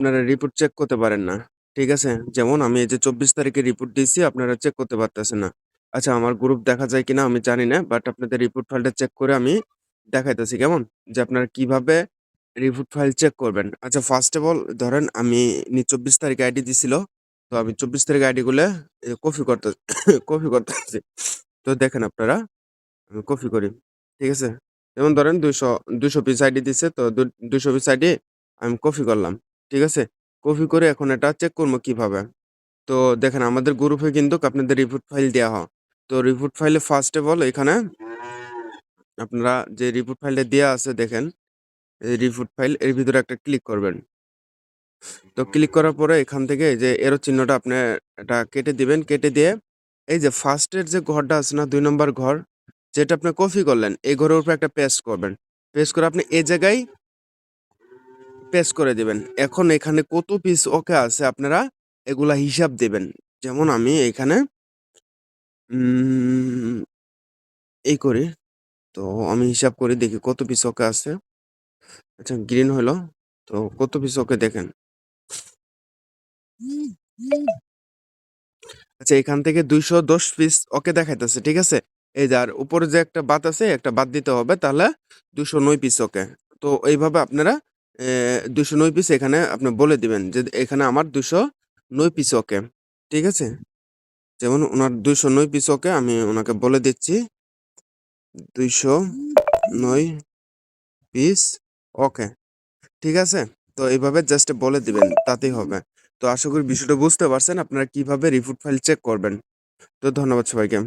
আপনারা report check করতে পারেন না। ঠিক আছে? যেমন আমি এই যে ২৪ তারিখে রিপোর্ট দিছি আপনারা চেক করতে পারতেছেন না। আচ্ছা আমার গ্রুপ দেখা যায় কিনা আমি জানি না। বাট আপনাদের রিপোর্ট ফাইলটা চেক করে আমি দেখাইতেছি, কেমন? যে আপনারা কীভাবে রিপোর্ট ফাইল চেক করবেন। আচ্ছা ফার্স্ট অফ অল ধরেন আমি ২৪ তারিখে আইডি দিছিল। তো আমি ২৪ তারিখে আইডি গুলা, এ কপি করতে কপি করতেছি। তো দেখেন আপনারা, আমি কপি করি। ঠিক আছে? যেমন ধরেন ২০০ ২০০ পিস আইডি দিছে, তো দু ২০০ পিস আইডি আমি কপি করলাম। ঠিক আছে? কপি করে এখন এটা চেক করব কীভাবে? তো দেখেন, আমাদের গ্রুপে কিন্তু আপনাদের রিপোর্ট ফাইল দেওয়া হয়। তো রিপোর্ট ফাইলে ফার্স্ট অফ অল এখানে আপনারা যে রিপোর্ট ফাইলটা দেওয়া আছে দেখেন। এই রিপোর্ট ফাইল এর ভিতরে একটা ক্লিক করবেন। তো ক্লিক করার পরে এখান থেকে যে এরো চিহ্নটা আপনি এটা কেটে দিবেন। কেটে দিয়ে এই যে ফার্স্টের যে ঘরটা আছে না, দুই নম্বর ঘর, যেটা আপনি কপি করলেন, এই ঘরের উপরে একটা পেস্ট করবেন। পেস্ট করে আপনি এই জায়গায় পেস্ট করে দিবেন। এখন এখানে কত পিস ওকে আছে আপনারা এগুলা হিসাব দিবেন। যেমন আমি এখানে এই করি। তো আমি হিসাব করি, দেখি কত পিস ওকে আছে। আচ্ছা গ্রিন হইল। তো কত পিস ওকে দেখেন। আচ্ছা এখান থেকে ২১০ পিস ওকে দেখাইতেছে। ঠিক আছে? এই যে, আর উপরে যে একটা বাদ আছে, একটা বাদ দিতে হবে, তাহলে ২০৯ পিস ওকে। তো এইভাবে আপনারা এ ২০৯ পিস এখানে আপনি বলে দিবেন যে এখানে আমার ২০৯ পিস ওকে। ঠিক আছে? যেমন উনার ২০৯ পিস ওকে আমি ওনাকে বলে দিচ্ছি। ২০৯ পিস ওকে। ঠিক আছে? তো এইভাবে জাস্ট বলে দিবেন, তাতেই হবে। তো আশা করি বিষয়টা বুঝতে পারছেন, আপনারা কীভাবে রিপোর্ট ফাইল চেক করবেন। তো ধন্যবাদ সবাইকে।